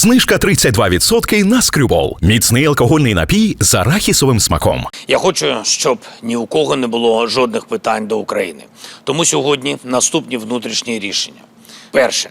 Знижка 32% на скрюбол. Міцний алкогольний напій з арахісовим смаком. Я хочу, щоб ні у кого не було жодних питань до України. Тому сьогодні наступні внутрішні рішення. Перше.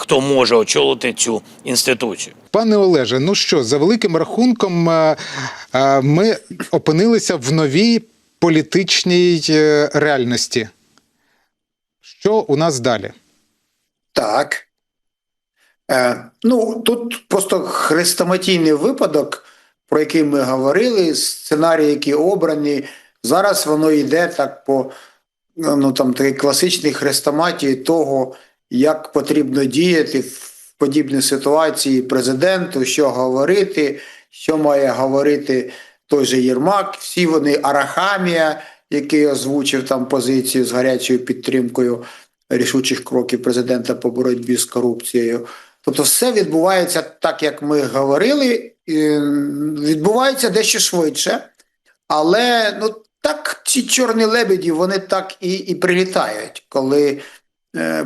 хто може очолити цю інституцію. Пане Олеже, ну що, за великим рахунком, е, е, ми опинилися в новій політичній е, реальності. Що у нас далі? Так. Е, ну, тут просто хрестоматійний випадок, про який ми говорили, сценарій, які обрані. Зараз воно йде так по ну, там, такій класичній хрестоматії того, як потрібно діяти в подібній ситуації президенту, що говорити, що має говорити той же Єрмак. Всі вони Арахамія, який озвучив там позицію з гарячою підтримкою рішучих кроків президента по боротьбі з корупцією. Тобто, все відбувається так, як ми говорили, відбувається дещо швидше, але ну так ці чорні лебеді вони так і, і прилітають, коли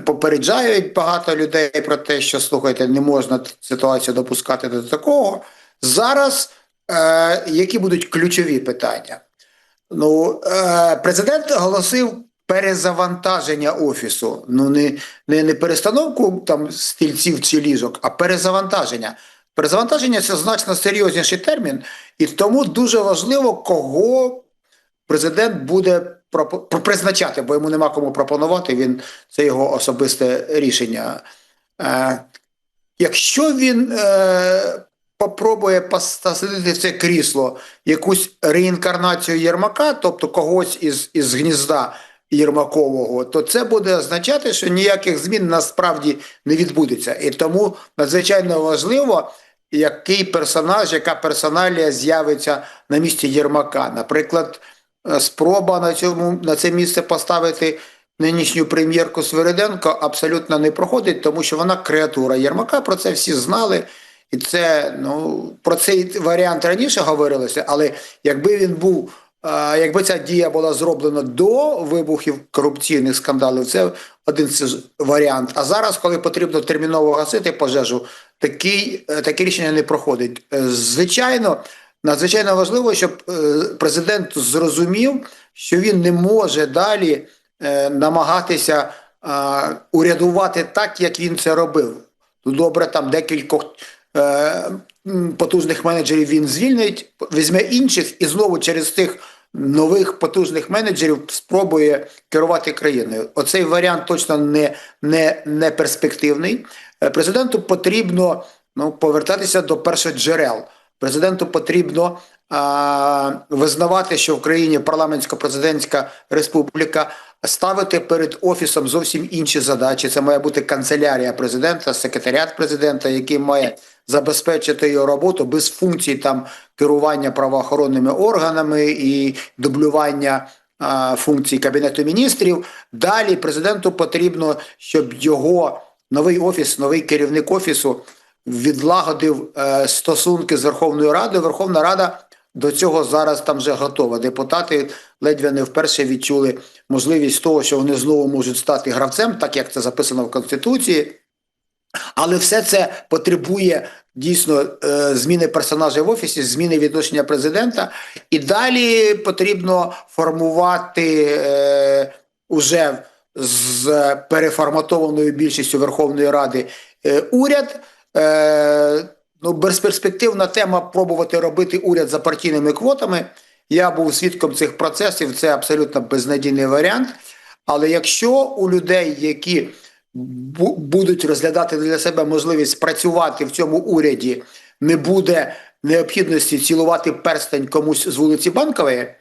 попереджають багато людей про те, що слухайте, не можна ситуацію допускати до такого. Зараз е, які будуть ключові питання? Ну, е, президент оголосив перезавантаження офісу. Ну, не, не, не перестановку там стільців чи ліжок, а перезавантаження. Перезавантаження це значно серйозніший термін, і тому дуже важливо, кого президент буде призначати, бо йому нема кому пропонувати. Він це його особисте рішення. Е, якщо він е, попробує посадити в це крісло якусь реінкарнацію Єрмака, тобто когось із, із гнізда Єрмакового, то це буде означати, що ніяких змін насправді не відбудеться. І тому надзвичайно важливо, який персонаж, яка персоналія з'явиться на місці Єрмака. Наприклад, спроба на цьому на це місце поставити нинішню прем'єрку Свириденко абсолютно не проходить, тому що вона креатура Єрмака. Про це всі знали. І це ну про цей варіант раніше говорилося, але якби він був, е, якби ця дія була зроблена до вибухів корупційних скандалів, це один варіант. А зараз, коли потрібно терміново гасити пожежу, такий, е, таке рішення не проходить. Е, Звичайно, надзвичайно важливо, щоб е, президент зрозумів, що він не може далі е, намагатися урядувати так, як він це робив. Добре, там декількох е, потужних менеджерів він звільнить, візьме інших і знову через тих нових потужних менеджерів спробує керувати країною. Оцей варіант точно не, не, не перспективний. Президенту потрібно ну, повертатися до перших джерел. Президенту потрібно а, визнавати, що в країні парламентсько-президентська республіка ставити перед офісом зовсім інші задачі. Це має бути канцелярія президента, секретаріат президента, який має забезпечити його роботу без функцій там керування правоохоронними органами і дублювання функцій кабінету міністрів. Далі президенту потрібно, щоб його новий офіс, новий керівник офісу відлагодив е, стосунки з Верховною Радою. Верховна Рада до цього зараз там вже готова. Депутати ледве не вперше відчули можливість того, що вони знову можуть стати гравцем, так як це записано в Конституції. Але все це потребує дійсно е, зміни персонажа в офісі, зміни відношення президента. І далі потрібно формувати е, уже з переформатованою більшістю Верховної Ради уряд. Е, ну, безперспективна тема пробувати робити уряд за партійними квотами. Я був свідком цих процесів, це абсолютно безнадійний варіант. Але якщо у людей, які будуть розглядати для себе можливість працювати в цьому уряді, не буде необхідності цілувати перстень комусь з вулиці Банкової,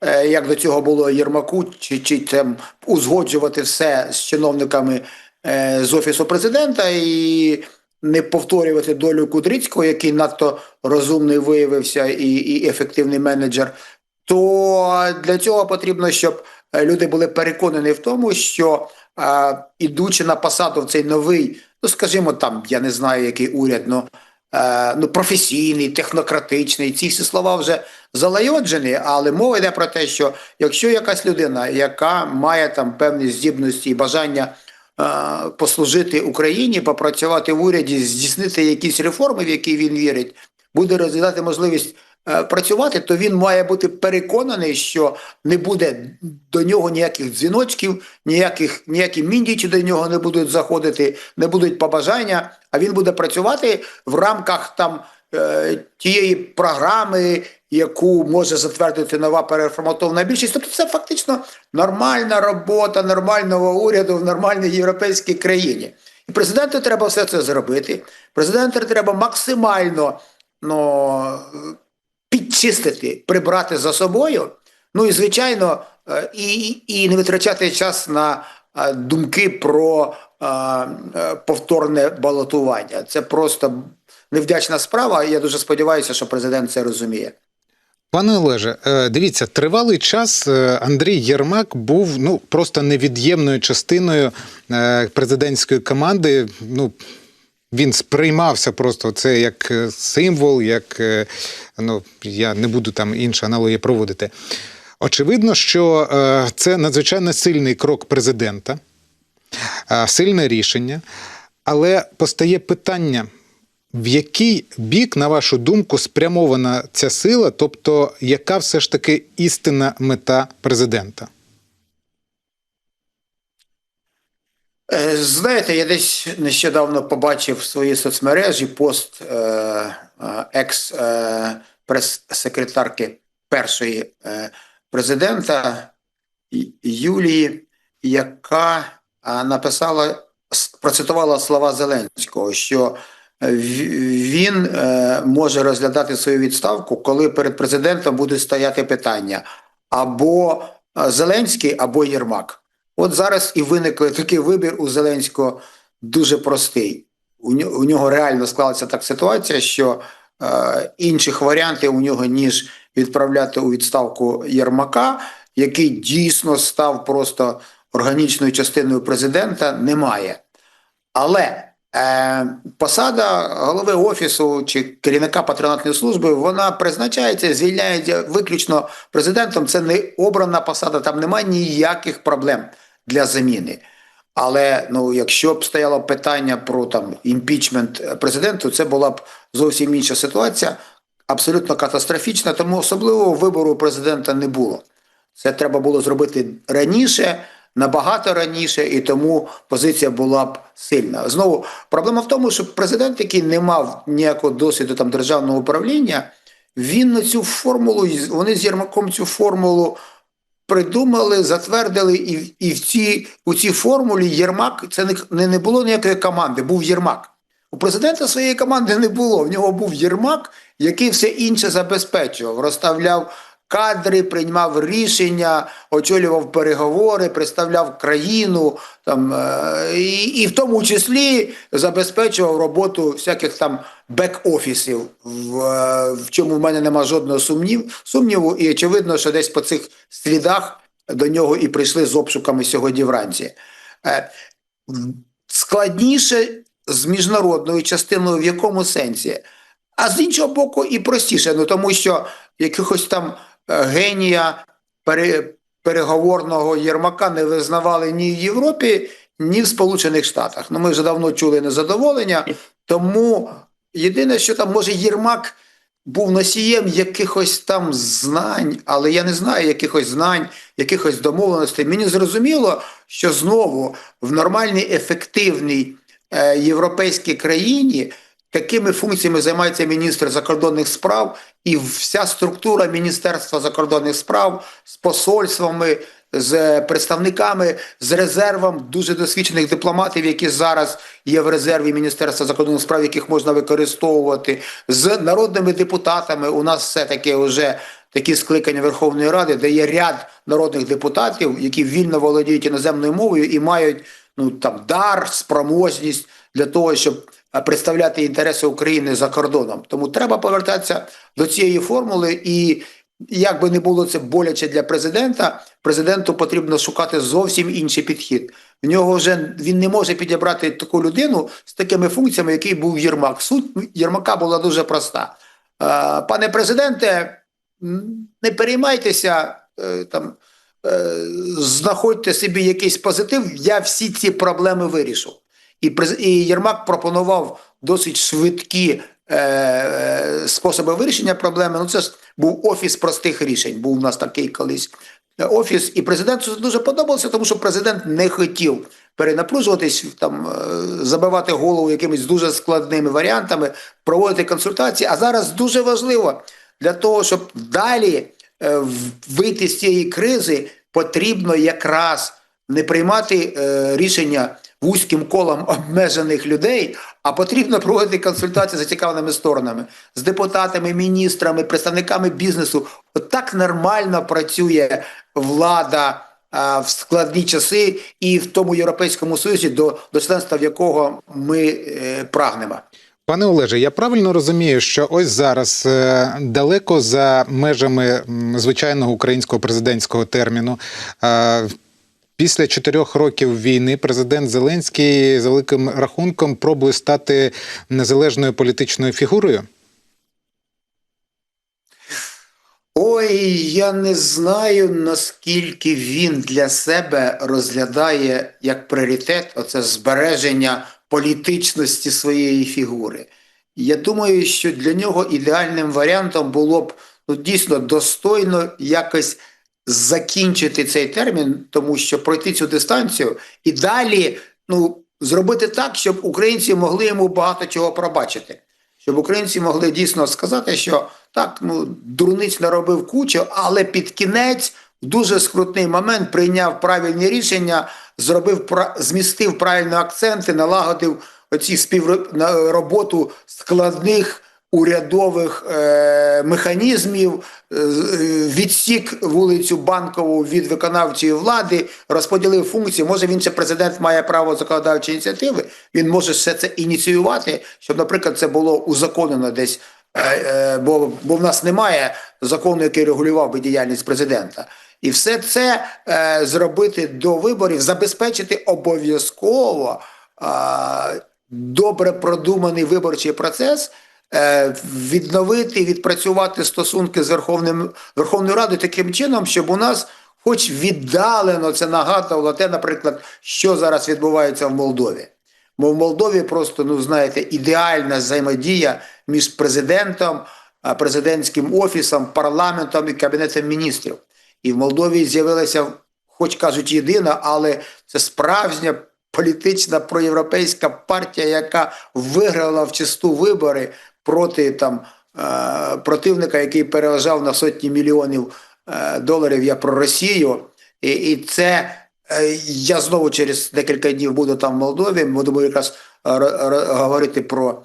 е, як до цього було Єрмаку, чи, чи там узгоджувати все з чиновниками е, з офісу президента і не повторювати долю Кудрицького, який надто розумний виявився і, і ефективний менеджер, то для цього потрібно, щоб е, люди були переконані в тому, що е, ідучи на посаду в цей новий, ну скажімо, там я не знаю, який уряд, ну, е, ну професійний, технократичний, ці всі слова вже залайоджені, але мова йде про те, що якщо якась людина, яка має там певні здібності і бажання послужити Україні, попрацювати в уряді, здійснити якісь реформи, в які він вірить, буде розглядати можливість е, працювати, то він має бути переконаний, що не буде до нього ніяких дзвіночків, ніяких ніякі міндічі до нього не будуть заходити, не будуть побажання, а він буде працювати в рамках там е, тієї програми, яку може затвердити нова переформатована більшість. Тобто це фактично нормальна робота нормального уряду в нормальній європейській країні. І президенту треба все це зробити. Президенту треба максимально ну, підчистити, прибрати за собою. Ну і звичайно, е, і, і не витрачати час на е, думки про е, е, повторне балотування. Це просто невдячна справа. Я дуже сподіваюся, що президент це розуміє. Пане Олеже, е, дивіться, тривалий час е, Андрій Єрмак був ну просто невід'ємною частиною е, президентської команди. Ну він сприймався просто це як символ, як ну я не буду там інші аналогії проводити. Очевидно, що це надзвичайно сильний крок президента, сильне рішення, але постає питання. В який бік, на вашу думку, спрямована ця сила, тобто яка все ж таки істинна мета президента? Е, Знаєте, я десь нещодавно побачив в своїй соцмережі пост е, е, екс-прес-секретарки першої президента Юлії, яка написала, процитувала слова Зеленського, що він е, може розглядати свою відставку, коли перед президентом буде стояти питання або е, Зеленський, або Єрмак. От зараз і виник такий вибір у Зеленського дуже простий. У нього, реально склалася так ситуація, що е, інших варіантів у нього, ніж відправляти у відставку Єрмака, який дійсно став просто органічною частиною президента, немає. Але посада голови офісу чи керівника патронатної служби вона призначається, звільняється виключно президентом. Це не обрана посада, там немає ніяких проблем для заміни. Але ну, якщо б стояло питання про там імпічмент президенту, це була б зовсім інша ситуація, абсолютно катастрофічна, тому особливого вибору президента не було. Це треба було зробити раніше, набагато раніше, і тому позиція була б сильна. Знову проблема в тому, що президент, який не мав ніякого досвіду там державного управління, він на цю формулу, вони з Єрмаком цю формулу придумали, затвердили, і, і в ці, у цій формулі Єрмак це не, не, було ніякої команди, був Єрмак. У президента своєї команди не було. В нього був Єрмак, який все інше забезпечував, розставляв кадри, приймав рішення, очолював переговори, представляв країну, там, е, і, і в тому числі забезпечував роботу всяких там бек-офісів, в, е, в чому в мене нема жодного сумнів, сумніву, і очевидно, що десь по цих слідах до нього і прийшли з обшуками сьогодні вранці. Е, Складніше з міжнародною частиною в якому сенсі? А з іншого боку, і простіше, ну тому що якихось там генія пере, переговорного Єрмака не визнавали ні в Європі, ні в Сполучених Штатах. Ну ми вже давно чули незадоволення. Тому єдине, що там може Єрмак був носієм якихось там знань, але я не знаю якихось знань, якихось домовленостей. Мені зрозуміло, що знову в нормальній ефективній е, європейській країні такими функціями займається міністр закордонних справ і вся структура Міністерства закордонних справ з посольствами, з представниками, з резервом дуже досвідчених дипломатів, які зараз є в резерві Міністерства закордонних справ, яких можна використовувати, з народними депутатами. У нас все таки вже такі скликання Верховної Ради, де є ряд народних депутатів, які вільно володіють іноземною мовою і мають ну там дар, спроможність для того, щоб представляти інтереси України за кордоном. Тому треба повертатися до цієї формули і. Як би не було це боляче для президента, президенту потрібно шукати зовсім інший підхід. В нього вже він не може підібрати таку людину з такими функціями, який був Єрмак. Суть Єрмака була дуже проста. Е, Пане президенте, не переймайтеся, е, там е, знаходьте собі якийсь позитив. Я всі ці проблеми вирішу. І і Єрмак пропонував досить швидкі е, е, способи вирішення проблеми. Ну, це ж був офіс простих рішень. Був у нас такий колись е, офіс, і президенту це дуже подобалося, тому що президент не хотів перенапружуватись, там е, забивати голову якимись дуже складними варіантами, проводити консультації. А зараз дуже важливо для того, щоб далі вийти з цієї кризи, потрібно якраз не приймати рішення вузьким колом обмежених людей, а потрібно проводити консультації з зацікавленими сторонами, з депутатами, міністрами, представниками бізнесу. От так нормально працює влада в складні часи і в тому Європейському Союзі, до, до членства в якого ми е, прагнемо. Пане Олеже, я правильно розумію, що ось зараз е, далеко за межами звичайного українського президентського терміну. е, Після чотирьох років війни президент Зеленський за великим рахунком пробує стати незалежною політичною фігурою. Ой, я не знаю, наскільки він для себе розглядає як пріоритет оце збереження політичності своєї фігури. Я думаю, що для нього ідеальним варіантом було б ну, дійсно достойно якось закінчити цей термін, тому що пройти цю дистанцію і далі ну, зробити так, щоб українці могли йому багато чого пробачити. Щоб українці могли дійсно сказати, що так, ну дурниць наробив кучу, але під кінець в дуже скрутний момент прийняв правильні рішення, зробив змістив правильні акценти, налагодив оці співроботу складних урядових е, механізмів, е, відсік вулицю банкову від виконавчої влади, розподілив функції. Може він ще президент має право законодавчої ініціативи. Він може все це ініціювати, щоб, наприклад, це було узаконено десь. е, Бо, бо в нас немає закону, який регулював би діяльність президента. І все це е, зробити до виборів, забезпечити обов'язково е, добре продуманий виборчий процес, відновити, відпрацювати стосунки з Верховним, Верховною Радою таким чином, щоб у нас хоч віддалено це нагадувало те, наприклад, що зараз відбувається в Молдові. Бо в Молдові просто, ну знаєте, ідеальна взаємодія між президентом, президентським офісом, парламентом і кабінетом міністрів. І в Молдові з'явилася, хоч кажуть, єдина, але це справжня політична проєвропейська партія, яка виграла в чисту вибори проти там е, противника, який переважав на сотні мільйонів е, доларів. Я про Росію. І, і це е, я знову через декілька днів буду там в Молдові. Будемо якраз говорити про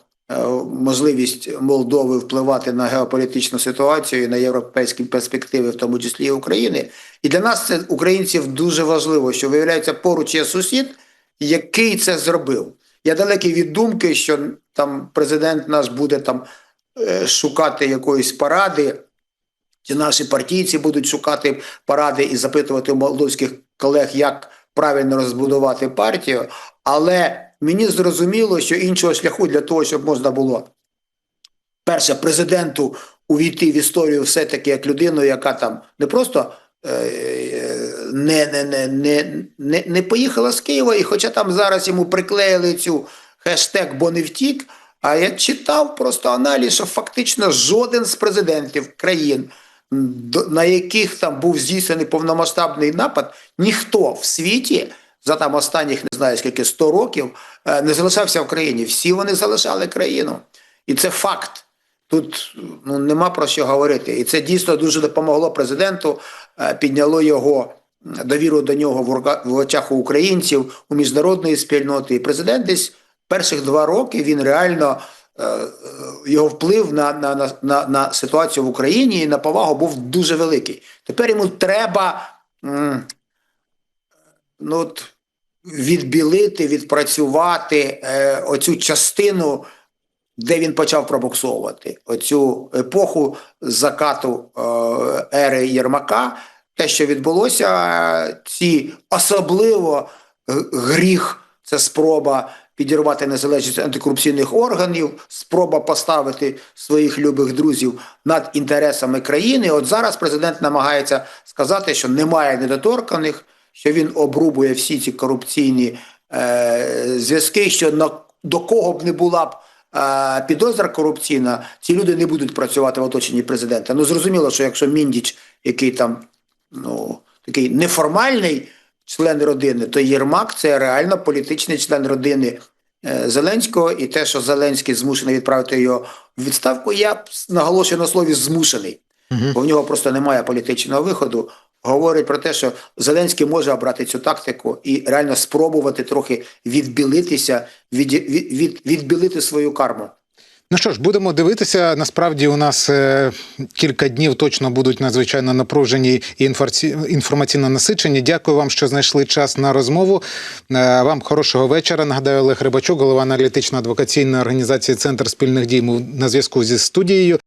можливість Молдови впливати на геополітичну ситуацію і на європейські перспективи, в тому числі і України. І для нас це українців дуже важливо, що виявляється поруч є сусід, який це зробив. Я далекий від думки, що там президент наш буде там е, шукати якоїсь поради, чи наші партійці будуть шукати поради і запитувати молдовських колег, як правильно розбудувати партію. Але мені зрозуміло, що іншого шляху для того, щоб можна було перше президенту увійти в історію все-таки як людину, яка там не просто не, не, не, не, не, не поїхала з Києва, і хоча там зараз йому приклеїли цю хештег бо не втік. А я читав просто аналіз, що фактично жоден з президентів країн, на яких там був здійснений повномасштабний напад, ніхто в світі за там останніх не знаю скільки 100 років е, не залишався в країні. Всі вони залишали країну. І це факт. Тут ну, нема про що говорити. І це дійсно дуже допомогло президенту, е, підняло його довіру до нього в очах у українців, у міжнародної спільноти. І президент десь перших два роки він реально е, е, його вплив на, на, на, на, на ситуацію в Україні і на повагу був дуже великий. Тепер йому треба ну, от, відбілити, відпрацювати е, оцю частину, де він почав пробуксовувати оцю епоху закату е, ери Єрмака. Те, що відбулося, ці особливо е, гріх це спроба підірвати незалежність антикорупційних органів, спроба поставити своїх любих друзів над інтересами країни. От зараз президент намагається сказати, що немає недоторканих, що він обрубує всі ці корупційні е, зв'язки, що на, до кого б не була б підозра корупційна, ці люди не будуть працювати в оточенні президента. Ну зрозуміло, що якщо Міндіч, який там ну, такий неформальний член родини, то Єрмак це реально політичний член родини е, Зеленського, і те, що Зеленський змушений відправити його в відставку, я наголошую на слові змушений, бо в нього просто немає політичного виходу. Говорить про те, що Зеленський може обрати цю тактику і реально спробувати трохи відбілитися, від, від, від, відбілити свою карму. Ну що ж, будемо дивитися. Насправді у нас е, кілька днів точно будуть надзвичайно напружені і інформаційно насичені. Дякую вам, що знайшли час на розмову. Е, вам хорошого вечора. Нагадаю, Олег Рибачук, голова аналітично-адвокаційної організації Центр спільних дій, на зв'язку зі студією.